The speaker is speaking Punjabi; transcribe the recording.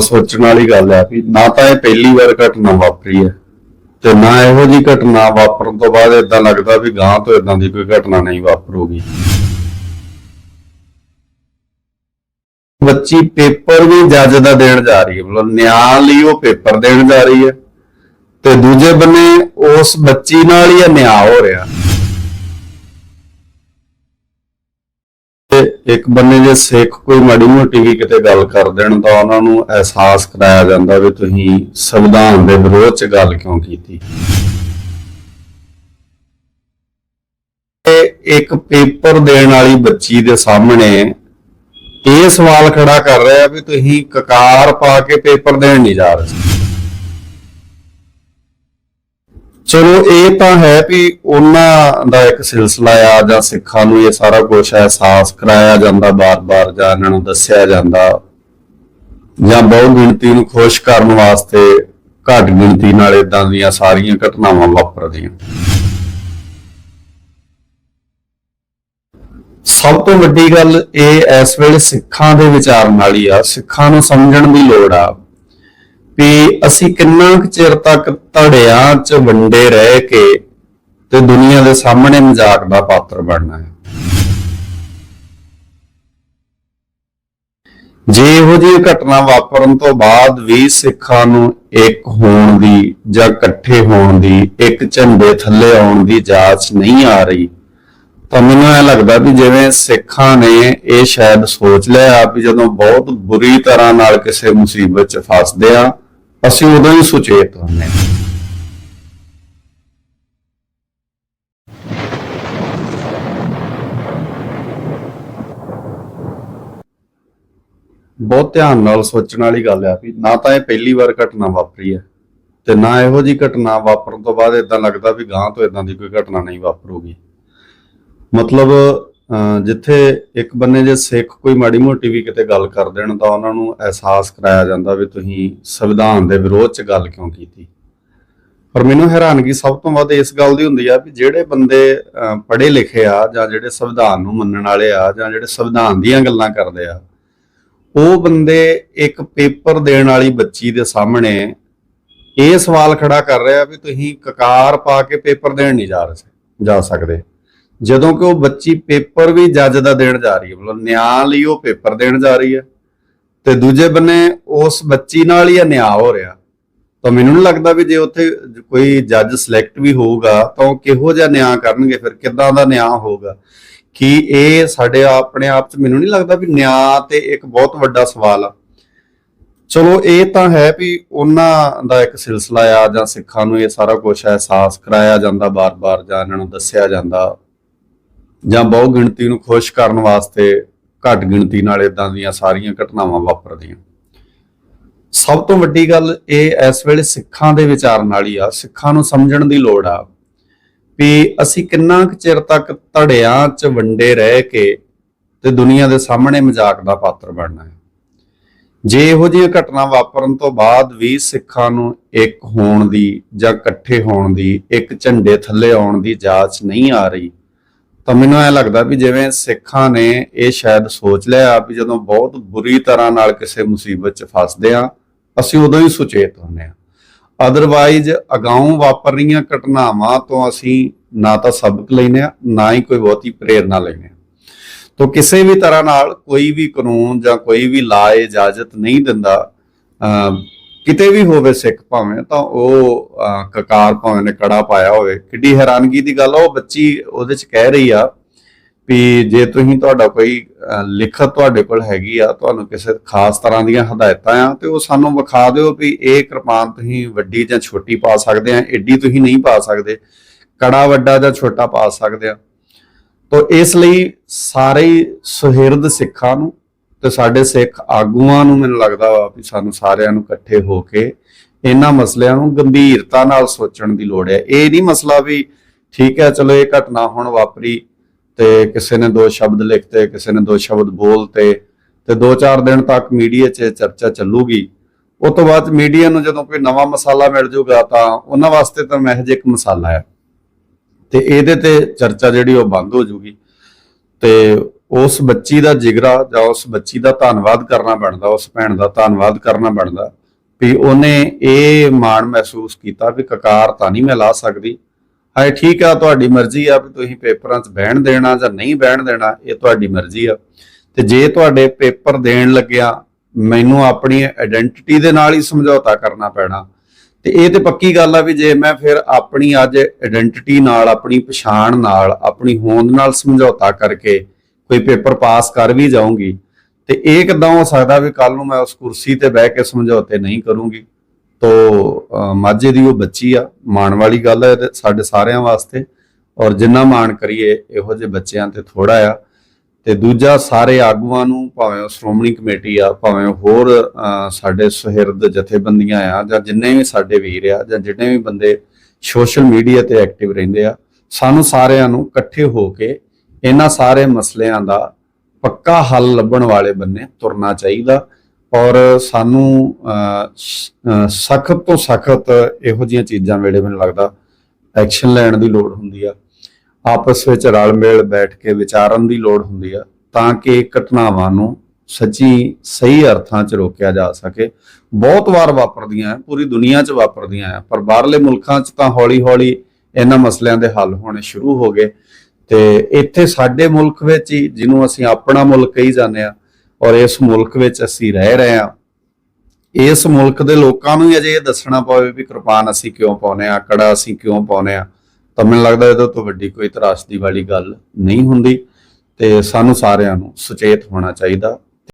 ਸੋਚਣ ਵਾਲੀ ਗੱਲ ਆ ਵੀ ਨਾ ਤਾਂ ਇਹ ਪਹਿਲੀ ਵਾਰ ਘਟਨਾ ਵਾਪਰੀ ਹੈ ਤੇ ਨਾ ਇਹੋ ਜੀ ਘਟਨਾ ਵਾਪਰਨ ਤੋਂ ਬਾਅਦ ਇਦਾਂ ਲੱਗਦਾ ਵੀ ਗਾਂ ਤੋਂ ਇਦਾਂ ਦੀ ਕੋਈ ਘਟਨਾ ਨਹੀਂ ਵਾਪਰੂਗੀ। ਬੱਚੀ ਪੇਪਰ ਵੀ ਜੱਜ ਦਾ ਦੇਣ ਜਾ ਰਹੀ ਹੈ, ਮਤਲਬ ਨਿਆਂ ਲਈ ਉਹ ਪੇਪਰ ਦੇਣ ਜਾ ਰਹੀ ਹੈ ਤੇ ਦੂਜੇ ਬੰਨੇ ਉਸ ਬੱਚੀ ਨਾਲ ਹੀ ਇਹ ਨਿਆਂ ਹੋ ਰਿਹਾ। ਇੱਕ ਬੰਨੇ ਜੇ ਸਿੱਖ ਕੋਈ ਮਾੜੀ ਮੋਟੀ ਵੀ ਕਿਤੇ ਗੱਲ ਕਰ ਦੇਣ ਤਾਂ ਉਹਨਾਂ ਨੂੰ ਅਹਿਸਾਸ ਕਰਾਇਆ ਜਾਂਦਾ ਵੀ ਤੁਸੀਂ ਸੰਵਿਧਾਨ ਦੇ ਵਿਰੋਧ ਚ ਗੱਲ ਕਿਉਂ ਕੀਤੀ। ਇੱਕ ਪੇਪਰ ਦੇਣ ਵਾਲੀ ਬੱਚੀ ਦੇ ਸਾਹਮਣੇ ਇਹ ਸਵਾਲ ਖੜਾ ਕਰ ਰਿਹਾ ਵੀ ਤੁਸੀਂ ਕਕਾਰ ਪਾ ਕੇ ਪੇਪਰ ਦੇਣ ਨਹੀਂ ਜਾ ਰਹੇ। ਚਲੋ, ਇਹ ਤਾਂ ਹੈ ਵੀ ਉਹਨਾਂ ਦਾ ਇੱਕ ਸਿਲਸਿਲਾ ਆ ਜਾਂ ਸਿੱਖਾਂ ਨੂੰ ਇਹ ਸਾਰਾ ਕੁਝ ਅਹਿਸਾਸ ਕਰਾਇਆ ਜਾਂਦਾ, ਬਾਰ-ਬਾਰ ਜਾਂ ਇਹਨਾਂ ਨੂੰ ਦੱਸਿਆ ਜਾਂਦਾ ਜਾਂ ਬਹੁ ਗਿਣਤੀ ਨੂੰ ਖੁਸ਼ ਕਰਨ ਵਾਸਤੇ ਘੱਟ ਗਿਣਤੀ ਨਾਲ ਇਦਾਂ ਦੀਆਂ ਸਾਰੀਆਂ ਘਟਨਾਵਾਂ ਵਾਪਰਦੀਆਂ। ਸਭ ਤੋਂ ਵੱਡੀ ਗੱਲ ਇਹ ਇਸ ਵੇਲੇ ਸਿੱਖਾਂ ਦੇ ਵਿਚਾਰ ਨਾਲ ਹੀ ਆ। ਸਿੱਖਾਂ ਨੂੰ ਸਮਝਣ ਦੀ ਲੋੜ ਆ। ਵੀ ਅਸੀਂ ਕਿੰਨਾ ਕੁ ਚਿਰ ਤੱਕ ਧੜਿਆਂ 'ਚ ਵੰਡੇ ਰਹਿ ਕੇ ਤੇ ਦੁਨੀਆ ਦੇ ਸਾਹਮਣੇ ਮਜ਼ਾਕ ਦਾ ਪਾਤਰ ਬਣਨਾ ਹੈ? ਜੇ ਇਹੋ ਜਿਹੀ ਘਟਨਾ ਵਾਪਰਨ ਤੋਂ ਬਾਅਦ ਵੀ ਸਿੱਖਾਂ ਨੂੰ ਇੱਕ ਹੋਣ ਦੀ ਜਾਂ ਇਕੱਠੇ ਹੋਣ ਦੀ, ਇੱਕ ਝੰਡੇ ਥੱਲੇ ਆਉਣ ਦੀ ਜਾਂਚ ਨਹੀਂ ਆ ਰਹੀ, ਤਾਂ ਮੈਨੂੰ ਇਹ ਲੱਗਦਾ ਵੀ ਜਿਵੇਂ ਸਿੱਖਾਂ ਨੇ ਇਹ ਸ਼ਾਇਦ ਸੋਚ ਲਿਆ ਵੀ ਜਦੋਂ ਬਹੁਤ ਬੁਰੀ ਤਰ੍ਹਾਂ ਨਾਲ ਕਿਸੇ ਮੁਸੀਬਤ 'ਚ ਫਸਦੇ ਆ ਅਸੀਂ ਉਦੋਂ ਹੀ ਸੁਚੇਤ ਹੁੰਦੇ ਹਾਂ। ਬਹੁਤ ਧਿਆਨ ਨਾਲ ਸੋਚਣ ਵਾਲੀ ਗੱਲ ਆ ਵੀ ਨਾ ਤਾਂ ਇਹ ਪਹਿਲੀ ਵਾਰ ਘਟਨਾ ਵਾਪਰੀ ਹੈ ਤੇ ਨਾ ਇਹੋ ਜੀ ਘਟਨਾ ਵਾਪਰਨ ਤੋਂ ਬਾਅਦ ਇਦਾਂ ਲੱਗਦਾ ਵੀ ਗਾਂ ਤੋਂ ਇਦਾਂ ਦੀ ਕੋਈ ਘਟਨਾ ਨਹੀਂ ਵਾਪਰੂਗੀ। ਮਤਲਬ ਜਿੱਥੇ ਇੱਕ ਬੰਨੇ ਜੇ ਸਿੱਖ ਕੋਈ ਮਾੜੀ ਮੋਟੀ ਵੀ ਕਿਤੇ ਗੱਲ ਕਰ ਦੇਣ ਤਾਂ ਉਹਨਾਂ ਨੂੰ ਅਹਿਸਾਸ ਕਰਾਇਆ ਜਾਂਦਾ ਵੀ ਤੁਸੀਂ ਸੰਵਿਧਾਨ ਦੇ ਵਿਰੋਧ 'ਚ ਗੱਲ ਕਿਉਂ ਕੀਤੀ। ਪਰ ਮੈਨੂੰ ਹੈਰਾਨਗੀ ਸਭ ਤੋਂ ਵੱਧ ਇਸ ਗੱਲ ਦੀ ਹੁੰਦੀ ਆ ਵੀ ਜਿਹੜੇ ਬੰਦੇ ਪੜ੍ਹੇ ਲਿਖੇ ਆ ਜਾਂ ਜਿਹੜੇ ਸੰਵਿਧਾਨ ਨੂੰ ਮੰਨਣ ਵਾਲੇ ਆ ਜਾਂ ਜਿਹੜੇ ਸੰਵਿਧਾਨ ਦੀਆਂ ਗੱਲਾਂ ਕਰਦੇ ਆ, ਉਹ ਬੰਦੇ ਇੱਕ ਪੇਪਰ ਦੇਣ ਵਾਲੀ ਬੱਚੀ ਦੇ ਸਾਹਮਣੇ ਇਹ ਸਵਾਲ ਖੜਾ ਕਰ ਰਿਹਾ ਵੀ ਤੁਸੀਂ ਕਕਾਰ ਪਾ ਕੇ ਪੇਪਰ ਦੇਣ ਨਹੀਂ ਜਾ ਰਹੇ ਜਾ ਸਕਦੇ। ਜਦੋਂ ਕਿ ਉਹ ਬੱਚੀ ਪੇਪਰ ਵੀ ਜੱਜ ਦਾ ਦੇਣ ਜਾ ਰਹੀ ਹੈ, ਮਤਲਬ ਨਿਆਂ ਲਈ ਉਹ ਪੇਪਰ ਦੇਣ ਜਾ ਰਹੀ ਹੈ। ਤੇ ਦੂਜੇ ਬੰਨੇ ਉਸ ਬੱਚੀ ਨਾਲ ਹੀ ਨਿਆਂ ਹੋ ਰਿਹਾ। ਤਾਂ ਮੈਨੂੰ ਨਹੀਂ ਲੱਗਦਾ ਵੀ ਜੇ ਉੱਥੇ ਕੋਈ ਜੱਜ ਸਿਲੈਕਟ ਵੀ ਹੋਊਗਾ, ਤਾਂ ਉਹ ਕਿਹੋ ਜਿਹਾ ਨਿਆਂ ਕਰਨਗੇ, ਫਿਰ ਕਿੱਦਾਂ ਦਾ ਨਿਆਂ ਹੋਊਗਾ? ਕਿ ਇਹ ਸਾਡੇ ਆਪਣੇ ਆਪ 'ਚ ਮੈਨੂੰ ਨਹੀਂ ਲੱਗਦਾ ਵੀ ਨਿਆਂ ਤੇ ਇੱਕ ਬਹੁਤ ਵੱਡਾ ਸਵਾਲ ਆ। ਚਲੋ, ਇਹ ਤਾਂ ਹੈ ਵੀ ਉਹਨਾਂ ਦਾ ਇੱਕ ਸਿਲਸਿਲਾ ਆ ਜਾਂ ਸਿੱਖਾਂ ਨੂੰ ਇਹ ਸਾਰਾ ਕੁਝ ਅਹਿਸਾਸ ਕਰਾਇਆ ਜਾਂਦਾ, ਬਾਰ-ਬਾਰ ਜਾਂ ਇਹਨਾਂ ਨੂੰ ਦੱਸਿਆ ਜਾਂਦਾ। ਜਾਂ ਬਹੁ ਗਿਣਤੀ ਨੂੰ ਖੁਸ਼ ਕਰਨ ਵਾਸਤੇ ਘੱਟ ਗਿਣਤੀ ਨਾਲ ਇਦਾਂ ਦੀਆਂ ਸਾਰੀਆਂ ਘਟਨਾਵਾਂ ਵਾਪਰਦੀਆਂ। ਸਭ ਤੋਂ ਵੱਡੀ ਗੱਲ ਇਹ ਇਸ ਵੇਲੇ ਸਿੱਖਾਂ ਦੇ ਵਿਚਾਰਨ ਵਾਲੀ ਆ। ਸਿੱਖਾਂ ਨੂੰ ਸਮਝਣ ਦੀ ਲੋੜ ਆ ਵੀ ਅਸੀਂ ਕਿੰਨਾ ਕੁ ਚਿਰ ਤੱਕ ਧੜਿਆਂ 'ਚ ਵੰਡੇ ਰਹਿ ਕੇ ਤੇ ਦੁਨੀਆ ਦੇ ਸਾਹਮਣੇ ਮਜ਼ਾਕ ਦਾ ਪਾਤਰ ਬਣਨਾ ਹੈ। ਜੇ ਇਹੋ ਜਿਹੀਆਂ ਘਟਨਾ ਵਾਪਰਨ ਤੋਂ ਬਾਅਦ ਵੀ ਸਿੱਖਾਂ ਨੂੰ ਇੱਕ ਹੋਣ ਦੀ ਜਾਂ ਇਕੱਠੇ ਹੋਣ ਦੀ, ਇੱਕ ਝੰਡੇ ਥੱਲੇ ਆਉਣ ਦੀ ਜਾਂਚ ਨਹੀਂ ਆ ਰਹੀ ਤਾਂ ਮੈਨੂੰ ਐ ਲੱਗਦਾ ਵੀ ਜਿਵੇਂ ਸਿੱਖਾਂ ਨੇ ਇਹ ਸ਼ਾਇਦ ਸੋਚ ਲਿਆ ਵੀ ਜਦੋਂ ਬਹੁਤ ਬੁਰੀ ਤਰ੍ਹਾਂ ਨਾਲ ਕਿਸੇ ਮੁਸੀਬਤ 'ਚ ਫਸਦੇ ਆ ਅਸੀਂ ਉਦੋਂ ਹੀ ਸੁਚੇਤ ਹੁੰਦੇ ਆ ਅਦਰਵਾਈਜ਼ ਅਗਾਊਂ ਵਾਪਰ ਰਹੀਆਂ ਘਟਨਾਵਾਂ ਤੋਂ ਅਸੀਂ ਨਾ ਤਾਂ ਸਬਕ ਲੈਨੇ ਆ ਨਾ ਹੀ ਕੋਈ ਬਹੁਤੀ ਪ੍ਰੇਰਣਾ ਲੈਨੇ ਆ ਤੋ ਕਿਸੇ ਵੀ ਤਰ੍ਹਾਂ ਨਾਲ ਕੋਈ ਵੀ ਕਾਨੂੰਨ ਜਾਂ ਕੋਈ ਵੀ ਲਾ ਇਜਾਜ਼ਤ ਨਹੀਂ ਦਿੰਦਾ ਅਮ ਕਿਤੇ ਵੀ ਹੋਵੇ ਸਿੱਖ ਭਾਵੇਂ, ਤਾਂ ਉਹ ਕਕਾਰ ਭਾਵੇਂ ਨੇ ਕੜਾ ਪਾਇਆ ਹੋਵੇ। ਕਿੱਡੀ ਹੈਰਾਨਗੀ ਦੀ ਗੱਲ ਆ, ਉਹ ਬੱਚੀ ਉਹਦੇ ਚ ਕਹਿ ਰਹੀ ਆ ਵੀ ਜੇ ਤੁਸੀਂ ਤੁਹਾਡਾ ਕੋਈ ਲਿਖਤ ਤੁਹਾਡੇ ਕੋਲ ਹੈਗੀ ਆ, ਤੁਹਾਨੂੰ ਕਿਸੇ ਖਾਸ ਤਰ੍ਹਾਂ ਦੀਆਂ ਹਦਾਇਤਾਂ ਆ, ਤੇ ਉਹ ਸਾਨੂੰ ਵਿਖਾ ਦਿਓ ਵੀ ਇਹ ਕਿਰਪਾਨ ਤੁਸੀਂ ਵੱਡੀ ਜਾਂ ਛੋਟੀ ਪਾ ਸਕਦੇ ਆ, ਏਡੀ ਤੁਸੀਂ ਨਹੀਂ ਪਾ ਸਕਦੇ। ਕੜਾ ਵੱਡਾ ਜਾਂ ਛੋਟਾ ਪਾ ਸਕਦੇ ਆ। ਤੋ ਇਸ ਲਈ ਸਾਰੇ ਸੁਹਿਰਦ ਸਿੱਖਾਂ ਨੂੰ ਤੇ ਸਾਡੇ ਸਿੱਖ ਆਗੂਆਂ ਨੂੰ ਮੈਨੂੰ ਲੱਗਦਾ ਵਾ ਵੀ ਸਾਨੂੰ ਸਾਰਿਆਂ ਨੂੰ ਇਕੱਠੇ ਹੋ ਕੇ ਇਹਨਾਂ ਮਸਲਿਆਂ ਨੂੰ ਗੰਭੀਰਤਾ ਨਾਲ ਸੋਚਣ ਦੀ ਲੋੜ ਹੈ। ਇਹ ਨਹੀਂ ਮਸਲਾ ਵੀ ਠੀਕ ਹੈ, ਚਲੋ ਇਹ ਘਟਨਾ ਹੁਣ ਵਾਪਰੀ ਤੇ ਕਿਸੇ ਨੇ ਦੋ ਸ਼ਬਦ ਲਿਖਤੇ, ਕਿਸੇ ਨੇ ਦੋ ਸ਼ਬਦ ਬੋਲਤੇ ਤੇ ਦੋ ਚਾਰ ਦਿਨ ਤੱਕ ਮੀਡੀਆ 'ਚ ਇਹ ਚਰਚਾ ਚੱਲੂਗੀ। ਉਸ ਤੋਂ ਬਾਅਦ ਮੀਡੀਆ ਨੂੰ ਜਦੋਂ ਕੋਈ ਨਵਾਂ ਮਸਾਲਾ ਮਿਲ ਜੂਗਾ ਤਾਂ ਉਹਨਾਂ ਵਾਸਤੇ ਤਾਂ ਮਹਿਜ ਇੱਕ ਮਸਾਲਾ ਹੈ। ਤੇ ਇਹਦੇ ਤੇ ਚਰਚਾ ਜਿਹੜੀ ਉਹ ਬੰਦ ਹੋ ਜੂਗੀ ਤੇ ਉਸ ਬੱਚੀ ਦਾ ਜਿਗਰਾ ਜਾਂ ਉਸ ਬੱਚੀ ਦਾ ਧੰਨਵਾਦ ਕਰਨਾ ਬਣਦਾ, ਉਸ ਭੈਣ ਦਾ ਧੰਨਵਾਦ ਕਰਨਾ ਬਣਦਾ, ਵੀ ਉਹਨੇ ਇਹ ਮਾਣ ਮਹਿਸੂਸ ਕੀਤਾ ਵੀ ਕਕਾਰ ਤਾਂ ਨਹੀਂ ਮੈਂ ਲਾ ਸਕਦੀ। ਹਾਏ, ਠੀਕ ਆ, ਤੁਹਾਡੀ ਮਰਜ਼ੀ ਆ ਵੀ ਤੁਸੀਂ ਪੇਪਰਾਂ 'ਚ ਬਹਿਣ ਦੇਣਾ ਜਾਂ ਨਹੀਂ ਬਹਿਣ ਦੇਣਾ, ਇਹ ਤੁਹਾਡੀ ਮਰਜ਼ੀ ਆ। ਤੇ ਜੇ ਤੁਹਾਡੇ ਪੇਪਰ ਦੇਣ ਲੱਗਿਆ, ਮੈਨੂੰ ਆਪਣੀ ਆਇਡੈਂਟੀਟੀ ਦੇ ਨਾਲ ਹੀ ਸਮਝੌਤਾ ਕਰਨਾ ਪੈਣਾ। ਤੇ ਇਹ ਤੇ ਪੱਕੀ ਗੱਲ ਆ ਵੀ ਜੇ ਮੈਂ ਫਿਰ ਆਪਣੀ ਅੱਜ ਆਇਡੈਂਟੀਟੀ ਨਾਲ, ਆਪਣੀ ਪਛਾਣ ਨਾਲ, ਆਪਣੀ ਹੋਂਦ ਨਾਲ ਸਮਝੌਤਾ ਕਰਕੇ ਕੋਈ ਪੇਪਰ ਪਾਸ ਕਰ ਵੀ ਜਾਊਂਗੀ ਤੇ ਇਹ ਕਿਦਾਂ ਹੋ ਸਕਦਾ ਵੀ ਕੱਲ ਨੂੰ ਮੈਂ ਉਸ ਕੁਰਸੀ ਤੇ ਬਹਿ ਕੇ ਸਮਝੌਤੇ ਨਹੀਂ ਕਰੂੰਗੀ? ਤੋ ਮਾਝੇ ਦੀ ਉਹ ਬੱਚੀ ਆ, ਮਾਣ ਵਾਲੀ ਗੱਲ ਹੈ ਸਾਡੇ ਸਾਰਿਆਂ ਵਾਸਤੇ। ਔਰ ਜਿੰਨਾ ਮਾਣ ਕਰੀਏ, ਇਹੋ ਜਿਹੇ ਬੱਚਿਆਂ ਤੇ ਥੋੜਾ ਆ। ਤੇ ਦੂਜਾ, ਸਾਰੇ ਆਗੂਆਂ ਨੂੰ, ਭਾਵੇਂ ਉਹ ਸ਼੍ਰੋਮਣੀ ਕਮੇਟੀ ਆ, ਭਾਵੇਂ ਹੋਰ ਸਾਡੇ ਸੁਹਿਰਦ ਜਥੇਬੰਦੀਆਂ ਆ, ਜਾਂ ਜਿੰਨੇ ਵੀ ਸਾਡੇ ਵੀਰ ਆ, ਜਾਂ ਜਿੰਨੇ ਵੀ ਬੰਦੇ ਸੋਸ਼ਲ ਮੀਡੀਆ ਤੇ ਐਕਟਿਵ ਰਹਿੰਦੇ ਆ, ਸਾਨੂੰ ਸਾਰਿਆਂ ਨੂੰ ਇਕੱਠੇ ਹੋ ਕੇ ਇਹਨਾਂ ਸਾਰੇ ਮਸਲਿਆਂ ਦਾ ਪੱਕਾ ਹੱਲ ਲੱਭਣ ਵਾਲੇ ਬੰਨੇ ਤੁਰਨਾ ਚਾਹੀਦਾ ਔਰ ਸਾਨੂੰ ਸਖਤ ਤੋਂ ਸਖਤ ਇਹੋ ਜਿਹੀਆਂ ਚੀਜ਼ਾਂ ਵੇਲੇ ਮੈਨੂੰ ਲੱਗਦਾ ਐਕਸ਼ਨ ਲੈਣ ਦੀ ਲੋੜ ਹੁੰਦੀ ਆ। ਆਪਸ ਵਿੱਚ ਰਲ ਮਿਲ ਬੈਠ ਕੇ ਵਿਚਾਰਨ ਦੀ ਲੋੜ ਹੁੰਦੀ ਆ ਤਾਂ ਕਿ ਘਟਨਾਵਾਂ ਨੂੰ ਸੱਚੀ ਸਹੀ ਅਰਥਾਂ 'ਚ ਰੋਕਿਆ ਜਾ ਸਕੇ। ਬਹੁਤ ਵਾਰ ਵਾਪਰਦੀਆਂ ਆ, ਪੂਰੀ ਦੁਨੀਆ 'ਚ ਵਾਪਰਦੀਆਂ ਆ ਪਰ ਬਾਹਰਲੇ ਮੁਲਕਾਂ 'ਚ ਤਾਂ ਹੌਲੀ-ਹੌਲੀ ਇਹਨਾਂ ਮਸਲਿਆਂ ਦੇ ਹੱਲ ਹੋਣੇ ਸ਼ੁਰੂ ਹੋ ਗਏ। ਤੇ ਇੱਥੇ ਸਾਡੇ ਮੁਲਕ ਵਿੱਚ ਹੀ ਜਿਹਨੂੰ ਅਸੀਂ ਆਪਣਾ ਮੁਲਕ ਕਹੀ ਜਾਂਦੇ ਆ ਔਰ ਇਸ ਮੁਲਕ ਵਿੱਚ ਅਸੀਂ ਰਹਿ ਰਹੇ ਆ ਇਸ ਮੁਲਕ ਦੇ ਲੋਕਾਂ ਨੂੰ ਹੀ ਅਜੇ ਇਹ ਦੱਸਣਾ ਪਵੇ ਵੀ ਕਿਰਪਾਨ ਅਸੀਂ ਕਿਉਂ ਪਾਉਨੇ ਆ ਕੜਾ ਅਸੀਂ ਕਿਉਂ ਪਾਉਨੇ ਆ ਤਾਂ ਮੈਨੂੰ ਲੱਗਦਾ ਇਹਦੇ ਤੋਂ ਵੱਡੀ ਕੋਈ ਤਰਾਸਦੀ ਵਾਲੀ ਗੱਲ ਨਹੀਂ ਹੁੰਦੀ ਤੇ ਸਾਨੂੰ ਸਾਰਿਆਂ ਨੂੰ ਸੁਚੇਤ ਹੋਣਾ ਚਾਹੀਦਾ।